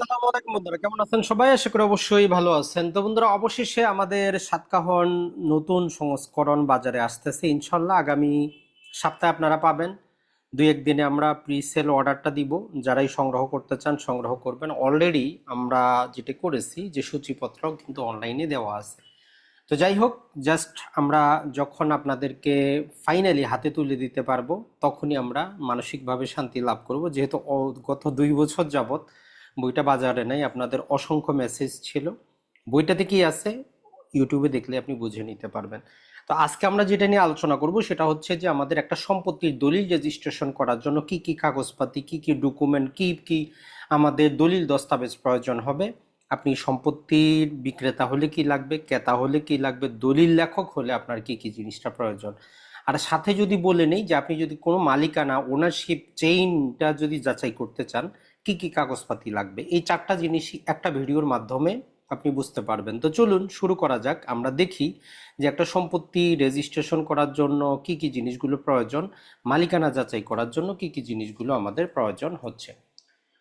আসসালামু আলাইকুম বন্ধুরা, কেমন আছেন সবাই? আশা করি অবশ্যই ভালো আছেন। তো বন্ধুরা, অবশেষে আমাদের সাতকাহন নতুন সংস্করণ বাজারে আসতেছে। ইনশাল্লাহ আগামী সপ্তাহে আপনারা পাবেন। দুই একদিনে আমরা প্রি সেল অর্ডারটা দিব। যারাই সংগ্রহ করতে চান, সংগ্রহ করবেন। অলরেডি আমরা যেটা করেছি, যে সূচিপত্র কিন্তু অনলাইনে দেওয়া আছে। তো যাই হোক জাস্ট আমরা যখন আপনাদেরকে ফাইনালি হাতে তুলে দিতে পারব, তখনই আমরা মানসিকভাবে শান্তি লাভ করব। যেহেতু গত দুই বছর যাবত বইটা বাজারে নাই, আপনাদের অসংখ্য মেসেজ ছিল। বইটাতে কি আছে? ইউটিউবে দেখলে আপনি বুঝে নিতে পারবেন। তো আজকে আমরা যেটা নিয়ে আলোচনা করব সেটা হচ্ছে যে আমাদের একটা সম্পত্তির দলিল রেজিস্ট্রেশন করার জন্য কি কি কাগজপাতি, কি কি ডকুমেন্ট কি কি আমাদের দলিল দস্তাবেজ প্রয়োজন হবে। আপনি সম্পত্তির বিক্রেতা হলে কি লাগবে, ক্রেতা হলে কি লাগবে, দলিল লেখক হলে আপনার কি কি জিনিসটা প্রয়োজন। আর সাথে যদি বলে নেই যে আপনি যদি কোনো মালিকানা ওনারশিপ চেইনটা যদি যাচাই করতে চান কি কি কাগজপাতি লাগবে? এই চারটা জিনিসই একটা ভিডিওর মাধ্যমে আপনি বুঝতে পারবেন। তো চলুন শুরু করা যাক। আমরা দেখি যে একটা সম্পত্তি রেজিস্ট্রেশন করার জন্য কি কি জিনিসগুলো প্রয়োজন, মালিকানা যাচাই করার জন্য কি কি জিনিসগুলো আমাদের প্রয়োজন হচ্ছে।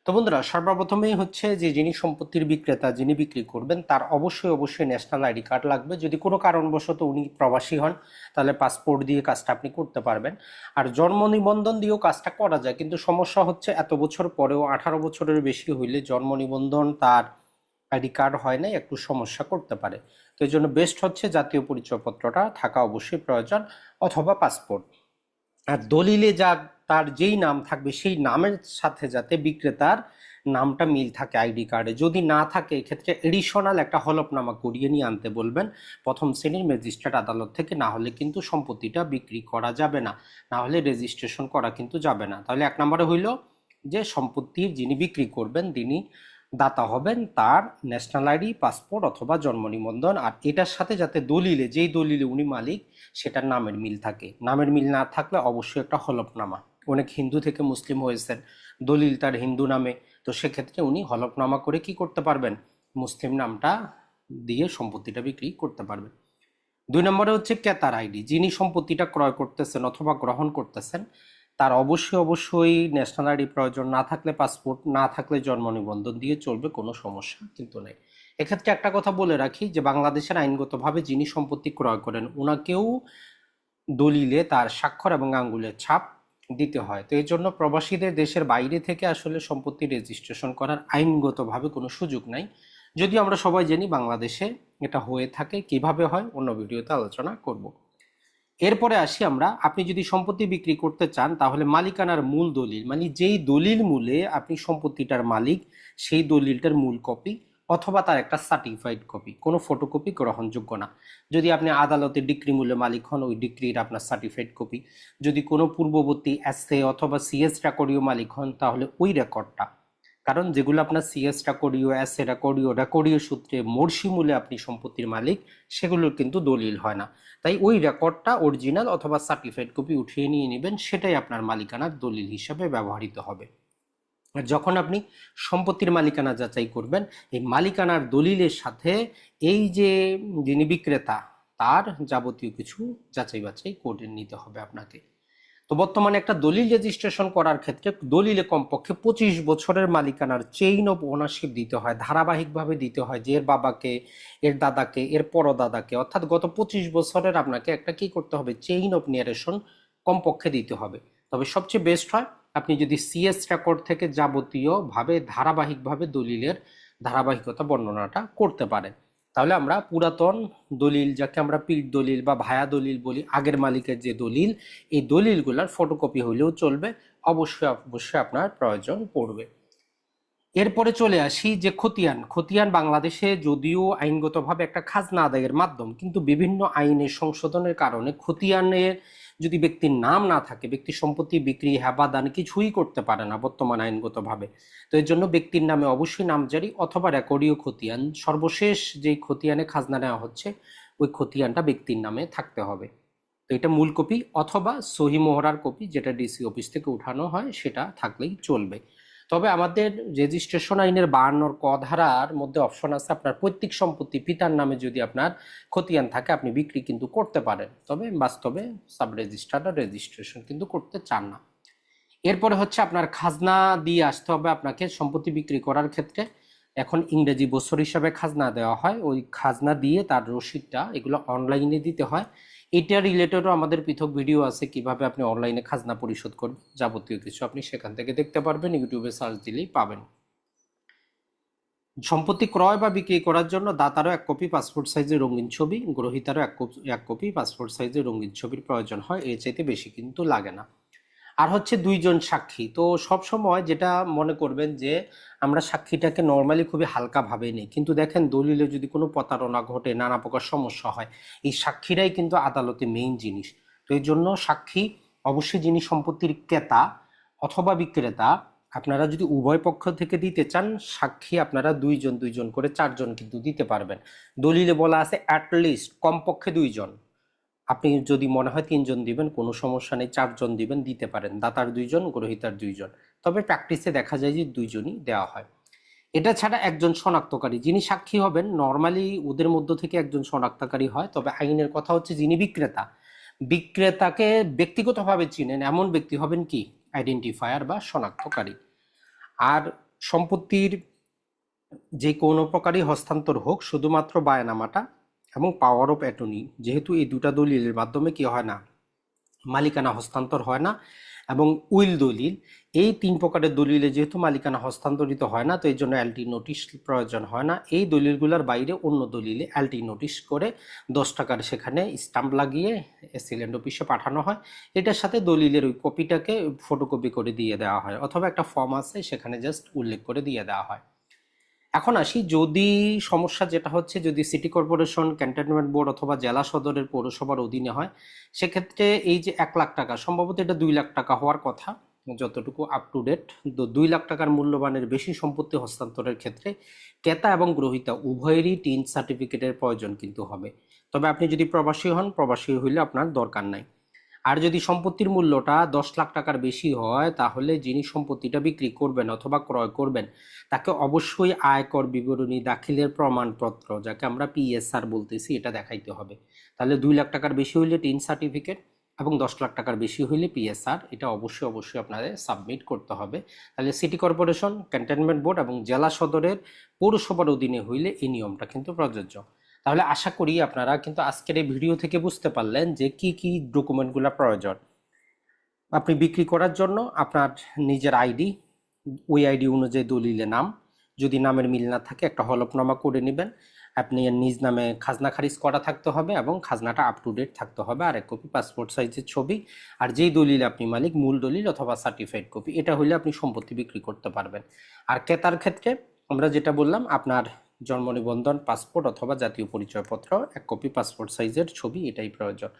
তো বন্ধুরা, সর্বপ্রথমেই হচ্ছে যে যিনি সম্পত্তির বিক্রেতা যিনি বিক্রি করবেন, তার অবশ্যই অবশ্যই ন্যাশনাল আইডি কার্ড লাগবে। যদি কোনো কারণবশত উনি প্রবাসী হন, তাহলে পাসপোর্ট দিয়ে কাজটা আপনি করতে পারবেন। আর জন্ম নিবন্ধন দিয়েও কাজটা করা যায়, কিন্তু সমস্যা হচ্ছে এত বছর পরেও, আঠারো বছরের বেশি হইলে জন্ম নিবন্ধন তার আইডি কার্ড হয় না একটু সমস্যা করতে পারে। তো এই জন্য বেস্ট হচ্ছে জাতীয় পরিচয়পত্রটা থাকা অবশ্যই প্রয়োজন, অথবা পাসপোর্ট আর দলিলে যা তার যেই নাম থাকবে, সেই নামের সাথে যাতে বিক্রেতার নামটা মিল থাকে আইডি কার্ডে। যদি না থাকে, এক্ষেত্রে এডিশনাল একটা হলফনামা করিয়ে নিয়ে আনতে বলবেন প্রথম শ্রেণির ম্যাজিস্ট্রেট আদালত থেকে, না হলে কিন্তু সম্পত্তিটা বিক্রি করা যাবে না। না হলে রেজিস্ট্রেশন করা কিন্তু যাবে না। তাহলে এক নম্বরে হইল যে সম্পত্তির যিনি বিক্রি করবেন, তিনি দাতা হবেন তার ন্যাশনাল আইডি পাসপোর্ট অথবা জন্ম নিবন্ধন। আর এটার সাথে যাতে দলিলে, যেই দলিলে উনি মালিক, সেটার নামের মিল থাকে। নামের মিল না থাকলে অবশ্যই একটা হলফনামা। অনেক হিন্দু থেকে মুসলিম হয়েছেন। দলিল তার হিন্দু নামে। তো সেক্ষেত্রে উনি হলফনামা করে কি করতে পারবেন? মুসলিম নামটা দিয়ে সম্পত্তিটা বিক্রি করতে পারবেন। দুই নম্বরে হচ্ছে ক্রেতার আইডি। যিনি সম্পত্তিটা ক্রয় করতেছেন অথবা গ্রহণ করতেছেন, তার অবশ্যই অবশ্যই ন্যাশনাল আইডি প্রয়োজন না থাকলে পাসপোর্ট, না থাকলে জন্ম নিবন্ধন দিয়ে চলবে, কোনো সমস্যা কিন্তু নেই। এক্ষেত্রে একটা কথা বলে রাখি যে বাংলাদেশের আইনগতভাবে যিনি সম্পত্তি ক্রয় করেন ওনাকেও দলিলে তার স্বাক্ষর এবং আঙ্গুলের ছাপ দিতে হয়। তো এই জন্য প্রবাসীদের দেশের বাইরে থেকে আসলে সম্পত্তি রেজিস্ট্রেশন করার আইনগতভাবে কোনো সুযোগ নাই। যদিও আমরা সবাই জানি বাংলাদেশে এটা হয়ে থাকে, কীভাবে হয় অন্য ভিডিওতে আলোচনা করব। এরপরে আসি আমরা, আপনি যদি সম্পত্তি বিক্রি করতে চান, তাহলে মালিকানার মূল দলিল মানে যেই দলিল মূলে আপনি সম্পত্তিটার মালিক, সেই দলিলটার মূল কপি অথবা তার একটা সার্টিফাইড কপি কোনো ফটোকপি গ্রহণযোগ্য না। যদি আপনি আদালতে ডিক্রি মূল্যে মালিক হন, ওই ডিক্রির আপনার সার্টিফাইড কপি যদি কোনো পূর্ববর্তী এসএ অথবা সিএস রেকর্ডীয় মালিক হন, তাহলে ওই রেকর্ডটা কারণ যেগুলো আপনার সিএস রেকর্ডীয় এসএ রেকর্ডীয় রেকর্ডীয় সূত্রে মর্সি মূল্যে আপনি সম্পত্তির মালিক, সেগুলোর কিন্তু দলিল হয় না। তাই ওই রেকর্ডটা অরিজিনাল অথবা সার্টিফাইড কপি উঠিয়ে নিয়ে নেবেন, সেটাই আপনার মালিকানার দলিল হিসাবে ব্যবহৃত হবে। যখন আপনি সম্পত্তির মালিকানা যাচাই করবেন, এই মালিকানার দলিলের সাথে এই যে যিনি বিক্রেতা, তার যাবতীয় কিছু যাচাই বাছাই করে নিতে হবে আপনাকে। তো বর্তমানে একটা দলিল রেজিস্ট্রেশন করার ক্ষেত্রে দলিলে কমপক্ষে পঁচিশ বছরের মালিকানার চেইন অফ ওনারশিপ দিতে হয়, ধারাবাহিকভাবে দিতে হয় যে এর বাবাকে, এর দাদাকে, এর পরদাদাকে। অর্থাৎ গত পঁচিশ বছরের আপনাকে একটা কি করতে হবে চেইন অফ নিয়ারেশন কমপক্ষে দিতে হবে। তবে সবচেয়ে বেস্ট হয় আপনি যদি সিএস রেকর্ড থেকে যাবতীয়ভাবে, ধারাবাহিকভাবে দলিলের ধারাবাহিকতা বর্ণনাটা করতে পারেন। তাহলে আমরা পুরাতন দলিল, যাকে আমরা পীঠ দলিল বা ভায়া দলিল বলি, আগের মালিকের যে দলিল, এই দলিলগুলোর ফটোকপি হলেও চলবে, অবশ্যই অবশ্যই আপনার প্রয়োজন পড়বে। এরপরে চলে আসি যে খতিয়ান। খতিয়ান বাংলাদেশে যদিও আইনগতভাবে একটা খাজনা আদায়ের মাধ্যম, কিন্তু বিভিন্ন আইনের সংশোধনের কারণে খতিয়ানের যদি ব্যক্তির নাম না থাকে, ব্যক্তি সম্পত্তি, বিক্রি হেবাদান কিছুই করতে পারে না বর্তমান আইনগতভাবে। তো এর জন্য ব্যক্তির নামে অবশ্যই নামজারি অথবা রেকর্ডীয় খতিয়ান। সর্বশেষ যেই খতিয়ানে খাজনা নেওয়া হচ্ছে, ওই খতিয়ানটা ব্যক্তির নামে থাকতে হবে। তো এটা মূল কপি অথবা সহি মোহরার কপি, যেটা ডিসি অফিস থেকে উঠানো হয়, সেটা থাকলেই চলবে। তবে আমাদের রেজিস্ট্রেশন আইনের বাহান্নর ক ধারার মধ্যে অপশন আছে আপনার পৈতৃক সম্পত্তি পিতার নামে যদি আপনার খতিয়ান থাকে, আপনি বিক্রি কিন্তু করতে পারেন। তবে বাস্তবে সাব রেজিস্ট্রার রেজিস্ট্রেশন কিন্তু করতে চান না। এরপরে হচ্ছে আপনার খাজনা দিয়ে আসতে হবে আপনাকে সম্পত্তি বিক্রি করার ক্ষেত্রে। এখন ইংরেজি বছর হিসাবে খাজনা দেওয়া হয়। ওই খাজনা দিয়ে তার রসিদটা এগুলো অনলাইনে দিতে হয়। এটা রিলেটেডও আমাদের পৃথক ভিডিও আছে কীভাবে আপনি অনলাইনে খাজনা পরিশোধ করবেন, যাবতীয় কিছু আপনি সেখান থেকে দেখতে পারবেন ইউটিউবে সার্চ দিলেই পাবেন। সম্পত্তি ক্রয় বা বিক্রি করার জন্য দাতারও এক কপি পাসপোর্ট সাইজের রঙিন ছবি, গ্রহিতারও এক কপি পাসপোর্ট সাইজের রঙিন ছবির প্রয়োজন হয়, এর চাইতে বেশি কিন্তু লাগে না। আর হচ্ছে দুইজন সাক্ষী। তো সব সময় যেটা মনে করবেন যে, আমরা সাক্ষীটাকে নর্মালি খুবই হালকা ভাবে নিই। কিন্তু দেখেন, দলিলে যদি কোনো প্রতারণা ঘটে, নানা প্রকার সমস্যা হয়, এই সাক্ষীরাই কিন্তু আদালতে মেইন জিনিস। তো এই জন্য সাক্ষী অবশ্যই যিনি সম্পত্তির ক্রেতা অথবা বিক্রেতা, আপনারা যদি উভয় পক্ষ থেকে দিতে চান, সাক্ষী আপনারা দুইজন দুইজন করে চারজন কিন্তু দিতে পারবেন। দলিলে বলা আছে অ্যাটলিস্ট কমপক্ষে দুইজন। আপনি যদি মনে হয় তিনজন দিবেন, কোনো সমস্যা নেই, চারজন দিবেন, দিতে পারেন। দাতার দুইজন, গ্রহিতার দুইজন। তবে প্র্যাকটিসে দেখা যায় যে দুইজনই দেওয়া হয়। এটা ছাড়া একজন শনাক্তকারী, যিনি সাক্ষী হবেন নর্মালি ওদের মধ্য থেকে একজন শনাক্তকারী হয়। তবে আইনের কথা হচ্ছে যিনি বিক্রেতা, বিক্রেতাকে ব্যক্তিগতভাবে চিনেন এমন ব্যক্তি হবেন কি? আইডেন্টিফায়ার বা শনাক্তকারী। আর সম্পত্তির যে কোনো প্রকারই হস্তান্তর হোক, শুধুমাত্র বায়নামাটা এবং পাওয়ার অফ অ্যাটর্নি যেহেতু এই দুটা দলিলের মাধ্যমে কি হয় না, মালিকানা হস্তান্তর হয় না এবং উইল দলিল, এই তিন প্রকারের দলিলে যেহেতু মালিকানা হস্তান্তরিত হয় না, তো এই জন্য এলটি নোটিশ প্রয়োজন হয় না। এই দলিলগুলোর বাইরে অন্য দলিলে এলটি নোটিশ করে দশ টাকার সেখানে স্টাম্প লাগিয়ে এসিল্যান্ড অফিসে পাঠানো হয়। এটার সাথে দলিলের ওই কপিটাকে ফটোকপি করে দিয়ে দেওয়া হয়, অথবা একটা ফর্ম আছে সেখানে জাস্ট উল্লেখ করে দিয়ে দেওয়া হয়। এখন আসি যদি সমস্যা যেটা হচ্ছে যদি সিটি কর্পোরেশন, ক্যান্টনমেন্ট বোর্ড অথবা জেলা সদরের পৌরসভার অধীনে হয়, সেক্ষেত্রে এই যে এক লাখ টাকা, সম্ভবত এটা দুই লাখ টাকা হওয়ার কথা, যতটুকু আপ টু ডেট দুই লাখ টাকার মূল্যবানের বেশি সম্পত্তি হস্তান্তরের ক্ষেত্রে ক্রেতা এবং গ্রহিতা উভয়েরই টিন সার্টিফিকেটের প্রয়োজন কিন্তু হবে। তবে আপনি যদি প্রবাসী হন, প্রবাসী হইলে আপনার দরকার নাই। আর যদি সম্পত্তির মূল্যটা দশ লাখ টাকার বেশি হয়, তাহলে যিনি সম্পত্তিটা বিক্রি করবেন অথবা ক্রয় করবেন, তাকে অবশ্যই আয়কর বিবরণী, দাখিলের প্রমাণপত্র, যাকে আমরা পিএসআর বলতেছি, এটা দেখাইতে হবে। তাহলে দুই লাখ টাকার বেশি হইলে টিন সার্টিফিকেট এবং দশ লাখ টাকার বেশি হইলে পিএসআর এটা অবশ্যই অবশ্যই আপনাদের সাবমিট করতে হবে। তাহলে সিটি কর্পোরেশন, ক্যান্টনমেন্ট বোর্ড এবং জেলা সদরের পৌরসভার অধীনে হইলে এই নিয়মটা কিন্তু প্রযোজ্য। তাহলে আশা করি আপনারা কিন্তু আজকের এই ভিডিও থেকে বুঝতে পারলেন যে কি কি ডকুমেন্টগুলো প্রয়োজন। আপনি বিক্রি করার জন্য আপনার নিজের আইডি, ওই আইডি অনুযায়ী দলিলে নাম, যদি নামের মিল না থাকে একটা হলফনামা করে নেবেন। আপনি নিজ নামে খাজনা খারিজ করা থাকতে হবে এবং খাজনাটা আপ টু ডেট থাকতে হবে, আর এক কপি পাসপোর্ট সাইজের ছবি, আর যেই দলিল আপনি মালিক, মূল দলিল অথবা সার্টিফাইড কপি এটা হলে আপনি সম্পত্তি বিক্রি করতে পারবেন। আর ক্রেতার ক্ষেত্রে আমরা যেটা বললাম, আপনার জন্ম নিবন্ধন পাসপোর্ট অথবা জাতীয় পরিচয়পত্র, এক কপি পাসপোর্ট সাইজের ছবি, এটাই প্রয়োজন।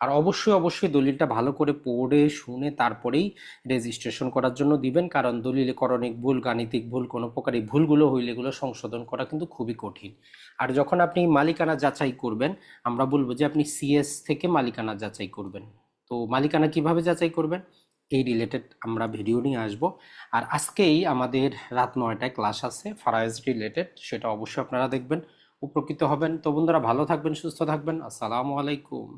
আর অবশ্যই অবশ্যই দলিলটা ভালো করে পড়ে, শুনে তারপরেই রেজিস্ট্রেশন করার জন্য দিবেন, কারণ দলিলে করণিক ভুল, গাণিতিক ভুল, কোনো প্রকারই ভুলগুলো হইলে এগুলো সংশোধন করা কিন্তু খুবই কঠিন। আর যখন আপনি মালিকানা যাচাই করবেন, আমরা বলব যে আপনি সিএস থেকে মালিকানা যাচাই করবেন। তো মালিকানা কীভাবে যাচাই করবেন? এই রিলেটেড আমরা ভিডিও নিয়ে আসব। আর আজকেই আমাদের রাত নয়টায় ক্লাস আছে ফারাইজ রিলেটেড সেটা অবশ্যই আপনারা দেখবেন, উপকৃত হবেন। তো বন্ধুরা, ভালো থাকবেন, সুস্থ থাকবেন। আসসালামু আলাইকুম।